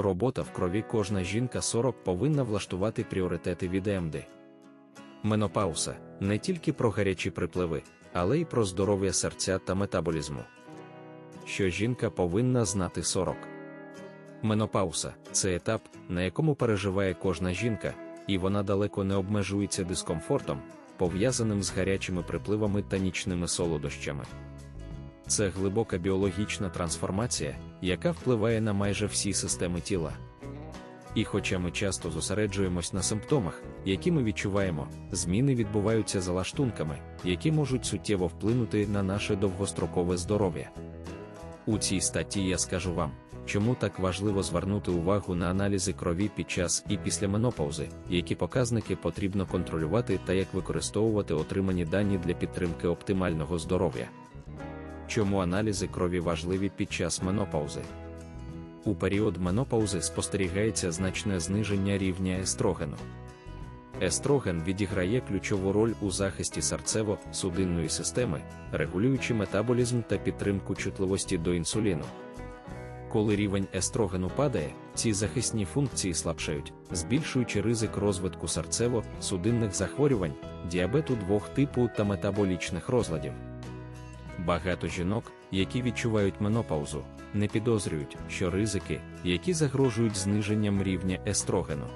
Робота в крові кожна жінка 40 повинна влаштувати пріоритети від МД. Менопауса не тільки про гарячі припливи, але й про здоров'я серця та метаболізму. Що жінка повинна знати 40. Менопауса це етап, на якому переживає кожна жінка, і вона далеко не обмежується дискомфортом, пов'язаним з гарячими припливами та нічними солодощами. Це глибока біологічна трансформація, яка впливає на майже всі системи тіла. І хоча ми часто зосереджуємось на симптомах, які ми відчуваємо, зміни відбуваються за лаштунками, які можуть суттєво вплинути на наше довгострокове здоров'я. У цій статті я скажу вам, чому так важливо звернути увагу на аналізи крові під час і після менопаузи, які показники потрібно контролювати та як використовувати отримані дані для підтримки оптимального здоров'я. Чому аналізи крові важливі під час менопаузи? У період менопаузи спостерігається значне зниження рівня естрогену. Естроген відіграє ключову роль у захисті серцево-судинної системи, регулюючи метаболізм та підтримку чутливості до інсуліну. Коли рівень естрогену падає, ці захисні функції слабшають, збільшуючи ризик розвитку серцево-судинних захворювань, діабету двох типу та метаболічних розладів. Багато жінок, які відчувають менопаузу, не підозрюють, що ризики, які загрожують зниженням рівня естрогену.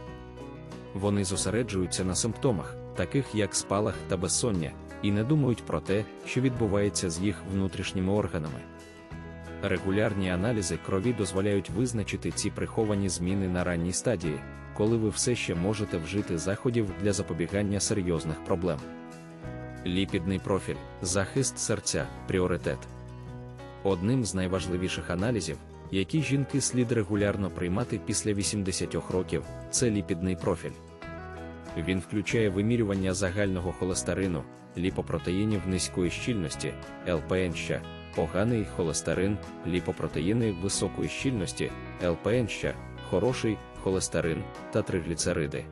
Вони зосереджуються на симптомах, таких як спалах та безсоння, і не думають про те, що відбувається з їх внутрішніми органами. Регулярні аналізи крові дозволяють визначити ці приховані зміни на ранній стадії, коли ви все ще можете вжити заходів для запобігання серйозних проблем. Ліпідний профіль, захист серця, пріоритет. Одним з найважливіших аналізів, які жінки слід регулярно приймати після 80 років, це ліпідний профіль. Він включає вимірювання загального холестерину, ліпопротеїнів низької щільності, ЛПНЩ, поганий холестерин, ліпопротеїни високої щільності, ЛПНЩ, хороший холестерин та тригліцериди.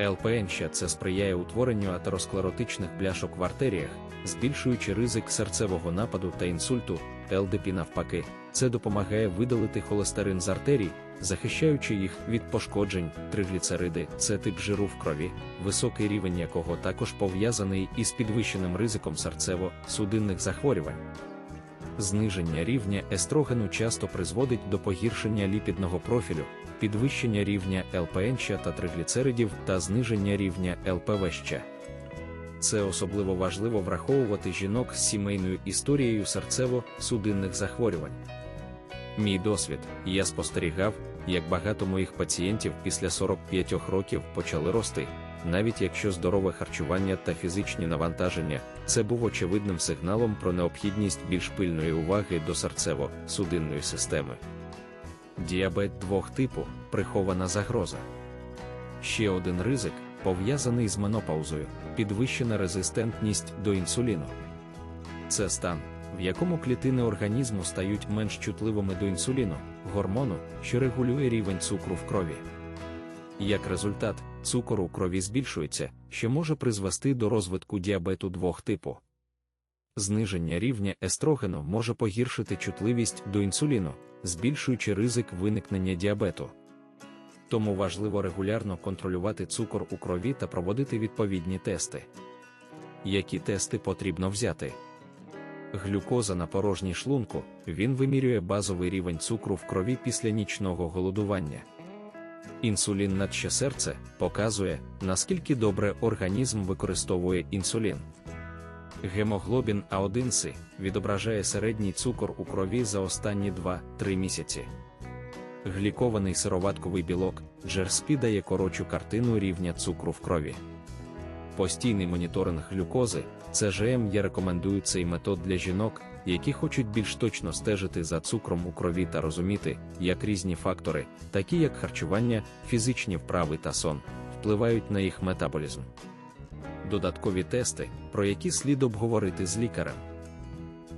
ЛПНЩ це сприяє утворенню атеросклеротичних бляшок в артеріях, збільшуючи ризик серцевого нападу та інсульту, ЛДП навпаки, це допомагає видалити холестерин з артерій, захищаючи їх від пошкоджень, тригліцериди це тип жиру в крові, високий рівень якого також пов'язаний із підвищеним ризиком серцево-судинних захворювань. Зниження рівня естрогену часто призводить до погіршення ліпідного профілю, підвищення рівня ЛПНЩ та тригліцеридів та зниження рівня ЛПВЩ. Це особливо важливо враховувати жінок з сімейною історією серцево-судинних захворювань. Мій досвід, я спостерігав, як багато моїх пацієнтів після 45 років почали рости, навіть якщо здорове харчування та фізичні навантаження, це був очевидним сигналом про необхідність більш пильної уваги до серцево-судинної системи. Діабет двох типу прихована загроза. Ще один ризик, пов'язаний з менопаузою, підвищена резистентність до інсуліну. Це стан, в якому клітини організму стають менш чутливими до інсуліну, гормону, що регулює рівень цукру в крові. Як результат, цукор у крові збільшується, що може призвести до розвитку діабету двох типу. Зниження рівня естрогену може погіршити чутливість до інсуліну, збільшуючи ризик виникнення діабету. Тому важливо регулярно контролювати цукор у крові та проводити відповідні тести. Які тести потрібно взяти? Глюкоза на порожній шлунку він вимірює базовий рівень цукру в крові після нічного голодування. Інсулін надще серце показує, наскільки добре організм використовує інсулін. Гемоглобін А1С відображає середній цукор у крові за останні 2-3 місяці. Глікований сироватковий білок GRSP дає коротшу картину рівня цукру в крові. Постійний моніторинг глюкози ЦЖМ я рекомендую цей метод для жінок, які хочуть більш точно стежити за цукром у крові та розуміти, як різні фактори, такі як харчування, фізичні вправи та сон, впливають на їх метаболізм. Додаткові тести, про які слід обговорити з лікарем.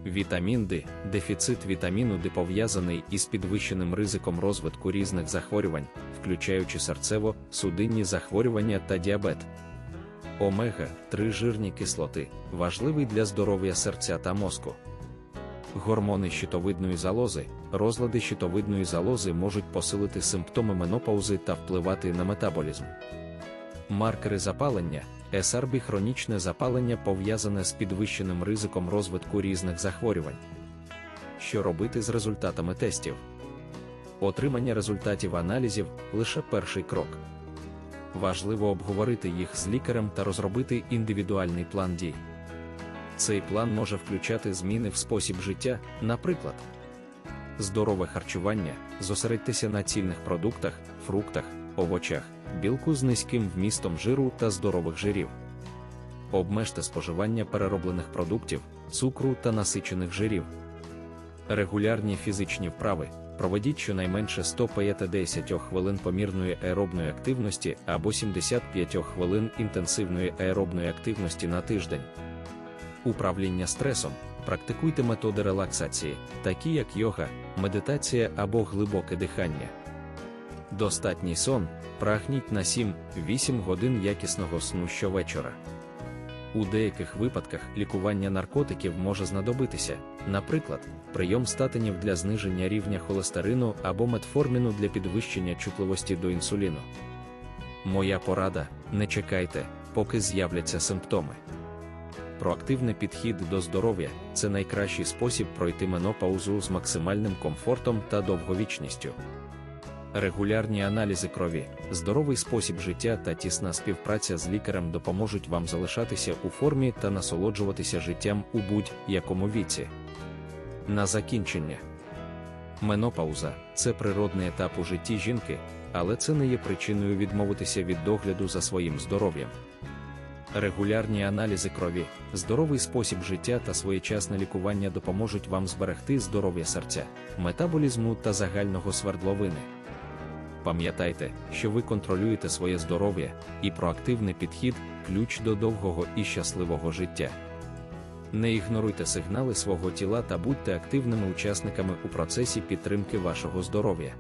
Вітамін Д, дефіцит вітаміну Д пов'язаний із підвищеним ризиком розвитку різних захворювань, включаючи серцево-судинні захворювання та діабет. Омега 3 жирні кислоти, важливий для здоров'я серця та мозку. Гормони щитовидної залози, розлади щитовидної залози можуть посилити симптоми менопаузи та впливати на метаболізм. Маркери запалення, СРБ хронічне запалення пов'язане з підвищеним ризиком розвитку різних захворювань. Що робити з результатами тестів? Отримання результатів аналізів лише перший крок. Важливо обговорити їх з лікарем та розробити індивідуальний план дій. Цей план може включати зміни в спосіб життя, наприклад, здорове харчування, зосередьтеся на цільних продуктах, фруктах, овочах, білку з низьким вмістом жиру та здорових жирів. Обмежте споживання перероблених продуктів, цукру та насичених жирів. Регулярні фізичні вправи. Проведіть щонайменше 150 хвилин помірної аеробної активності або 75 хвилин інтенсивної аеробної активності на тиждень. Управління стресом. Практикуйте методи релаксації, такі як йога, медитація або глибоке дихання. Достатній сон. Прагніть на 7-8 годин якісного сну щовечора. У деяких випадках лікування наркотиків може знадобитися, наприклад, прийом статинів для зниження рівня холестерину або метформіну для підвищення чутливості до інсуліну. Моя порада: не чекайте, поки з'являться симптоми. Проактивний підхід до здоров'я це найкращий спосіб пройти менопаузу з максимальним комфортом та довговічністю. Регулярні аналізи крові, здоровий спосіб життя та тісна співпраця з лікарем допоможуть вам залишатися у формі та насолоджуватися життям у будь-якому віці. На закінчення. Менопауза це природний етап у житті жінки, але це не є причиною відмовитися від догляду за своїм здоров'ям. Регулярні аналізи крові, здоровий спосіб життя та своєчасне лікування допоможуть вам зберегти здоров'я серця, метаболізму та загального свердловини. Пам'ятайте, що ви контролюєте своє здоров'я, і проактивний підхід ключ до довгого і щасливого життя. Не ігноруйте сигнали свого тіла та будьте активними учасниками у процесі підтримки вашого здоров'я.